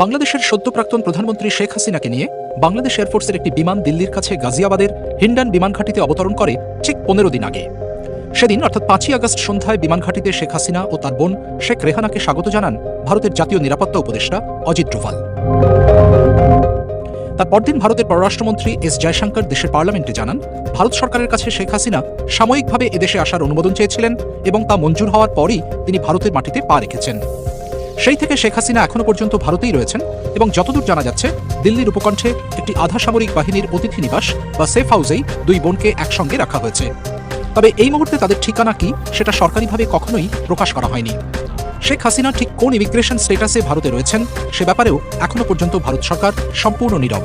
বাংলাদেশের সদ্য প্রাক্তন প্রধানমন্ত্রী শেখ হাসিনাকে নিয়ে বাংলাদেশ এয়ারফোর্সের একটি বিমান দিল্লির কাছে গাজিয়াবাদের হিন্ডান বিমান ঘাঁটিতে অবতরণ করে ঠিক পনেরো দিন আগে। সেদিন, অর্থাৎ পাঁচই আগস্ট সন্ধ্যায় বিমান ঘাঁটিতে শেখ হাসিনা ও তার বোন শেখ রেহানাকে স্বাগত জানান ভারতের জাতীয় নিরাপত্তা উপদেষ্টা অজিত ডোভাল। তার পরদিন ভারতের পররাষ্ট্রমন্ত্রী এস জয়শঙ্কর দেশের পার্লামেন্টে জানান, ভারত সরকারের কাছে শেখ হাসিনা সাময়িকভাবে এদেশে আসার অনুমোদন চেয়েছিলেন এবং তা মঞ্জুর হওয়ার পরই তিনি ভারতের মাটিতে পা রেখেছেন। সেই থেকে শেখ হাসিনা এখনও পর্যন্ত ভারতেই রয়েছেন এবং যতদূর জানা যাচ্ছে, দিল্লির উপকণ্ঠে একটি আধা সামরিক বাহিনীর অতিথি নিবাস বা সেফ হাউসেই দুই বোনকে একসঙ্গে রাখা হয়েছে। তবে এই মুহূর্তে তাদের ঠিকানা কি, সেটা সরকারিভাবে কখনোই প্রকাশ করা হয়নি। শেখ হাসিনা ঠিক কোন ইমিগ্রেশন স্টেটাসে ভারতে রয়েছেন, সে ব্যাপারেও এখনও পর্যন্ত ভারত সরকার সম্পূর্ণ নীরব।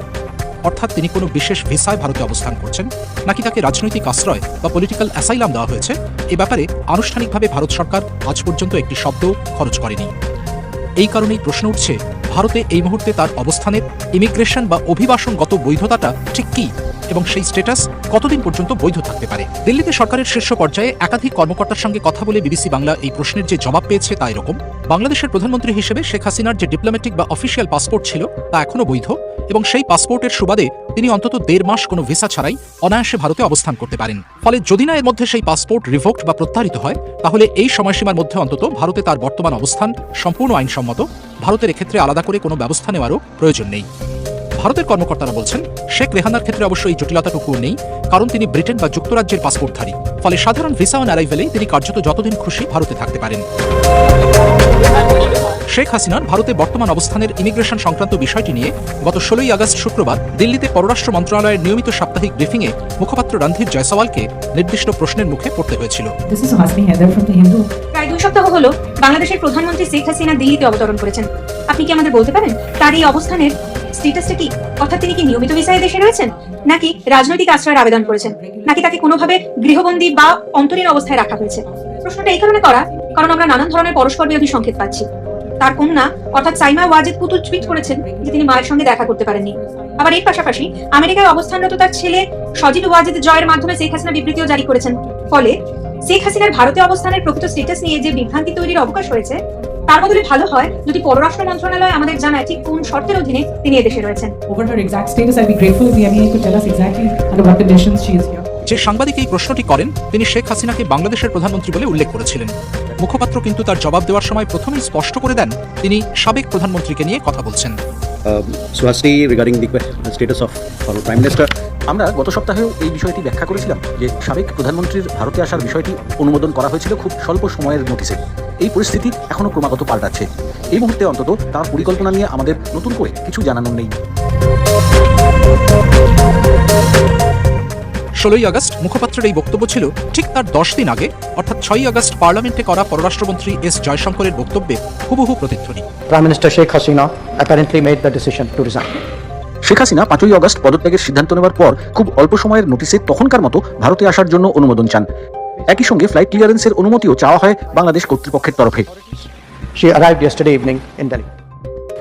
অর্থাৎ তিনি কোনো বিশেষ ভিসায় ভারতে অবস্থান করছেন, নাকি তাকে রাজনৈতিক আশ্রয় বা পলিটিক্যাল অ্যাসাইলাম দেওয়া হয়েছে, এ ব্যাপারে আনুষ্ঠানিকভাবে ভারত সরকার আজ পর্যন্ত একটি শব্দ খরচ করেনি। এই কারণেই প্রশ্ন উঠছে, ভারতে এই মুহূর্তে তার অবস্থানের ইমিগ্রেশন বা অভিবাসনগত বৈধতাটা ঠিক কী? এবং সেই স্টেটাস কতদিন পর্যন্ত বৈধ থাকতে পারে? দিল্লিতে সরকারের শীর্ষ পর্যায়ে একাধিক কর্মকর্তার সঙ্গে কথা বলে বিবিসি বাংলা এই প্রশ্নের যে জবাব পেয়েছে তা এরকম। বাংলাদেশের প্রধানমন্ত্রী হিসেবে শেখ হাসিনার যে ডিপ্লোম্যাটিক বা অফিসিয়াল পাসপোর্ট ছিল, তা এখনও বৈধ এবং সেই পাসপোর্টের সুবাদে তিনি অন্তত দেড় মাস কোনো ভিসা ছাড়াই অনায়াসে ভারতে অবস্থান করতে পারেন। ফলে যদি না এর মধ্যে সেই পাসপোর্ট রিভোক্ট বা প্রত্যাহারিত হয়, তাহলে এই সময়সীমার মধ্যে অন্তত ভারতে তার বর্তমান অবস্থান সম্পূর্ণ আইনসম্মত। ভারতের এক্ষেত্রে আলাদা করে কোনো ব্যবস্থা নেওয়ারও প্রয়োজন নেই। ভারতের কর্মকর্তারা বলছেন শেখ রেহানার ক্ষেত্রে অবশ্য এই জটিলতাটুকুও নেই কারণ তিনি ব্রিটেন বা যুক্তরাজ্যের পাসপোর্টধারী। ফলে সাধারণ ভিসা অন অ্যারাইভেলেই তিনি কার্যত যতদিন খুশি ভারতে থাকতে পারেন। শেখ হাসিনার ভারতে বর্তমান অবস্থানের ইমিগ্রেশন সংক্রান্ত বিষয়টি নিয়ে গত ষোলোই আগস্ট শুক্রবার দিল্লিতে পররাষ্ট্র মন্ত্রণালয়ের নিয়মিত সাপ্তাহিক ব্রিফিংয়ে মুখপাত্র রণধীর জয়সওয়ালকে নির্দিষ্ট প্রশ্নের মুখে পড়তে হয়েছিল. প্রায় দুই সপ্তাহ হলো বাংলাদেশের প্রধানমন্ত্রী শেখ হাসিনা দিল্লিতে অবতরণ করেছেন। আপনি কি আমাদের বলতে পারেন? তার এই অবস্থানের স্ট্যাটাসটা কি? অর্থাৎ তিনি কি নিয়মিত ভিসায় দেশে রয়েছেন? নাকি রাজনৈতিক আশ্রয়ের আবেদন করেছেন? নাকি তাকে কোনোভাবে গৃহবন্দী বা অন্তরীণ অবস্থায় রাখা হয়েছে? প্রশ্নটা এই কারণে করা, কারণ আমরা নানান ধরনের পরস্পর বিরোধী সংকেত পাচ্ছি। তার কন্যা, অর্থাৎ সাইমা ওয়াজেদ পুতুল টুইট করেছেন যে তিনি মায়ের সঙ্গে দেখা করতে পারেননি। আবার এর পাশাপাশি আমেরিকায় অবস্থানরত তার ছেলে সজিদ ওয়াজেদ জয়ের মাধ্যমে শেখ হাসিনা বিবৃতিও জারি করেছেন। ফলে শেখ হাসিনার ভারতে অবস্থানের প্রকৃত স্ট্যাটাস নিয়ে যে বিভ্রান্তি তৈরির অবকাশ হয়েছে তার বদলে ভালো হয়, যদি পররাষ্ট্র মন্ত্রণালয় আমাদের জানায় ঠিক কোন শর্তের অধীনে তিনি এদেশে রয়েছেন। ওভার টু টেল আস যে সাংবাদিক এই প্রশ্নটি করেন, তিনি শেখ হাসিনাকে বাংলাদেশের প্রধানমন্ত্রী বলে উল্লেখ করেছিলেন। মুখপাত্র কিন্তু তার জবাব দেওয়ার সময় প্রথমেই স্পষ্ট করে দেন, তিনি সাবেক প্রধানমন্ত্রীকে নিয়ে কথা বলছেন। Status of our আমরা গত সপ্তাহেও এই বিষয়টি ব্যাখ্যা করেছিলাম যে সাবেক প্রধানমন্ত্রীর ভারতে আসার বিষয়টি অনুমোদন করা হয়েছিল খুব স্বল্প সময়ের নোটিসে। এই পরিস্থিতি এখনও ক্রমাগত পাল্টাচ্ছে। এই মুহূর্তে অন্তত তার পরিকল্পনা নিয়ে আমাদের নতুন করে কিছু জানানোর নেই। ষোলোই আগস্ট মুখপাত্রের এই বক্তব্য ছিল ঠিক তার দশ দিন আগে অর্থাৎ ছয়ই আগস্ট পার্লামেন্টে করা পররাষ্ট্রমন্ত্রী এস জয়শঙ্করের বক্তব্যে হুবহু প্রতিধ্বনি Prime Minister Sheikh Hasina apparently made the decision to resign. Sheikh Hasina পাঁচই অগস্ট পদত্যাগের সিদ্ধান্ত নেওয়ার পর খুব অল্প সময়ের নোটিসে তখনকার মতো ভারতে আসার জন্য অনুমোদন চান একই সঙ্গে ফ্লাইট ক্লিয়ারেন্সের অনুমতিও চাওয়া হয় বাংলাদেশ কর্তৃপক্ষের তরফে She arrived yesterday evening in Delhi.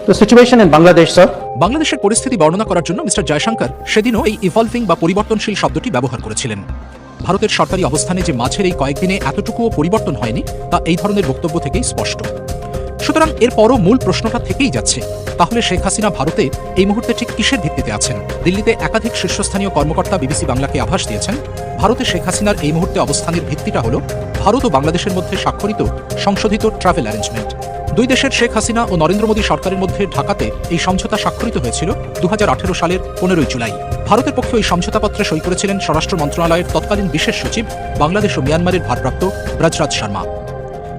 The situation in Bangladesh, sir, বাংলাদেশের পরিস্থিতি বর্ণনা করার জন্য মিস্টার জয়শঙ্কর সেদিনও এই ইভলভিং বা পরিবর্তনশীল শব্দটি ব্যবহার করেছিলেন। ভারতের সরকারি অবস্থানে যে মাঝের এই কয়েকদিনে এতটুকুও পরিবর্তন হয়নি, তা এই ধরনের বক্তব্য থেকেই স্পষ্ট। সুতরাং এরপরও মূল প্রশ্নটা থেকেই যাচ্ছে, তাহলে শেখ হাসিনা ভারতে এই মুহূর্তে ঠিক কিসের ভিত্তিতে আছেন? দিল্লিতে একাধিক শীর্ষস্থানীয় কর্মকর্তা বিবিসি বাংলাকে আভাস দিয়েছেন। ভারতে শেখ হাসিনার এই মুহূর্তে অবস্থানের ভিত্তিটা হল, ভারত ও বাংলাদেশের মধ্যে স্বাক্ষরিত সংশোধিত ট্রাভেল অ্যারেঞ্জমেন্ট দুই দেশের শেখ হাসিনা ও নরেন্দ্র মোদী সরকারের মধ্যে ঢাকাতে এই সমঝোতা স্বাক্ষরিত হয়েছিল দু হাজার আঠেরো সালের পনেরোই জুলাই। ভারতের পক্ষে ওই সমঝোতাপত্রে সই করেছিলেন স্বরাষ্ট্র মন্ত্রণালয়ের তৎকালীন বিশেষ সচিব বাংলাদেশ ও মিয়ানমারের ভারপ্রাপ্ত ব্রজরাজ শর্মা।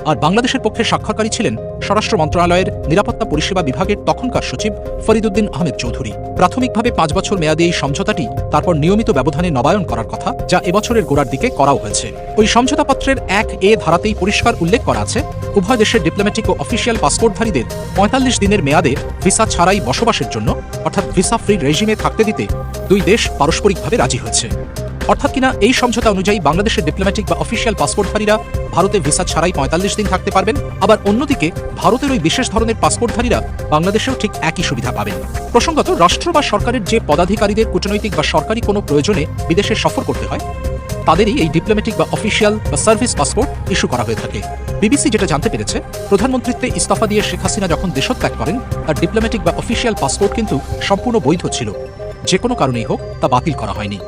আর বাংলাদেশের পক্ষে স্বাক্ষরকারী ছিলেন স্বরাষ্ট্র মন্ত্রণালয়ের নিরাপত্তা পরিষেবা বিভাগের তখনকার সচিব ফরিদুদ্দিন আহমেদ চৌধুরী। প্রাথমিকভাবে পাঁচ বছর মেয়াদী এই সমঝোতাটি তারপর নিয়মিত ব্যবধানে নবায়ন করার কথা যা এবছরের গোড়ার দিকে করাও হয়েছে। ওই সমঝোতাপত্রের এক এ ধারাতেই পরিষ্কার উল্লেখ করা আছে, উভয় দেশের ডিপ্লোম্যাটিক ও অফিসিয়াল পাসপোর্টধারীদের পঁয়তাল্লিশ দিনের মেয়াদে ভিসা ছাড়াই বসবাসের জন্য, অর্থাৎ ভিসা ফ্রি রেজিমে থাকতে দিতে দুই দেশ পারস্পরিকভাবে রাজি হয়েছে। অর্থাৎ কিনা এই সমঝোতা অনুযায়ী বাংলাদেশের ডিপ্লোম্যাটিক বা অফিসিয়াল পাসপোর্টধারীরা ভারতে ভিসা ছাড়াই পঁয়তাল্লিশ দিন থাকতে পারবেন। আবার অন্যদিকে, ভারতের ওই বিশেষ ধরনের পাসপোর্টধারীরা বাংলাদেশেও ঠিক একই সুবিধা পাবেন। প্রসঙ্গত, রাষ্ট্র বা সরকারের যে পদাধিকারীদের কূটনৈতিক বা সরকারি কোনো প্রয়োজনে বিদেশে সফর করতে হয়, তাদেরই এই ডিপ্লোম্যাটিক বা অফিসিয়াল বা সার্ভিস পাসপোর্ট ইস্যু করা হয়ে থাকে। বিবিসি যেটা জানতে পেরেছে, প্রধানমন্ত্রীত্বে ইস্তফা দিয়ে শেখ হাসিনা যখন দেশত্যাগ করেন, তার ডিপ্লোম্যাটিক বা অফিসিয়াল পাসপোর্ট কিন্তু সম্পূর্ণ বৈধ ছিল। যে কোনো কারণেই হোক, তা বাতিল করা হয়নি।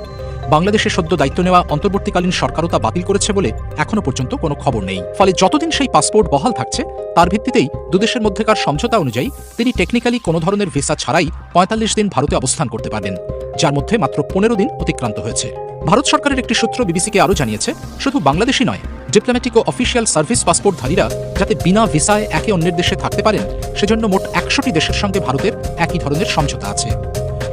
বাংলাদেশের সদ্য দায়িত্ব নেওয়া অন্তর্বর্তীকালীন সরকারও তা বাতিল করেছে বলে এখনও পর্যন্ত কোনো খবর নেই। ফলে যতদিন সেই পাসপোর্ট বহাল থাকছে, তার ভিত্তিতেই দুদেশের মধ্যেকার সমঝোতা অনুযায়ী তিনি টেকনিক্যালি কোনো ধরনের ভিসা ছাড়াই পঁয়তাল্লিশ দিন ভারতে অবস্থান করতে পারবেন, যার মধ্যে মাত্র পনেরো দিন অতিক্রান্ত হয়েছে। ভারত সরকারের একটি সূত্র বিবিসিকে আরও জানিয়েছে, শুধু বাংলাদেশি নয় ডিপ্লোম্যাটিক ও অফিসিয়াল সার্ভিস পাসপোর্টধারীরা যাতে বিনা ভিসায় একে অন্যের দেশে থাকতে পারেন, সেজন্য মোট একশোটি দেশের সঙ্গে ভারতের একই ধরনের সমঝোতা আছে।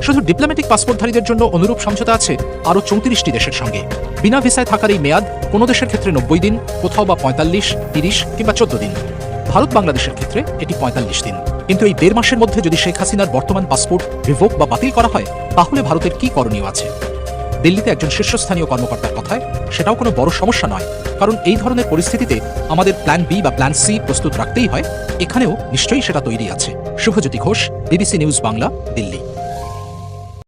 শুধু ডিপ্লোম্যাটিক পাসপোর্টধারীদের জন্য অনুরূপ সমঝোতা আছে, আরও চৌত্রিশটি দেশের সঙ্গে। বিনা ভিসায় থাকার এই মেয়াদ কোনো দেশের ক্ষেত্রে নব্বই দিন, কোথাও বা পঁয়তাল্লিশ, তিরিশ কিংবা চোদ্দ দিন। ভারত বাংলাদেশের ক্ষেত্রে এটি পঁয়তাল্লিশ দিন। কিন্তু এই দেড় মাসের মধ্যে যদি শেখ হাসিনার বর্তমান পাসপোর্ট রিভোক বা বাতিল করা হয়, তাহলে ভারতের কি করণীয় আছে? দিল্লিতে একজন শীর্ষস্থানীয় কর্মকর্তার কথায়, সেটাও কোনো বড় সমস্যা নয়। কারণ এই ধরনের পরিস্থিতিতে আমাদের প্ল্যান বি বা প্ল্যান সি প্রস্তুত রাখতেই হয়, এখানেও নিশ্চয়ই সেটা তৈরি আছে। Subhajyoti Ghosh BBC news Bangla, Delhi.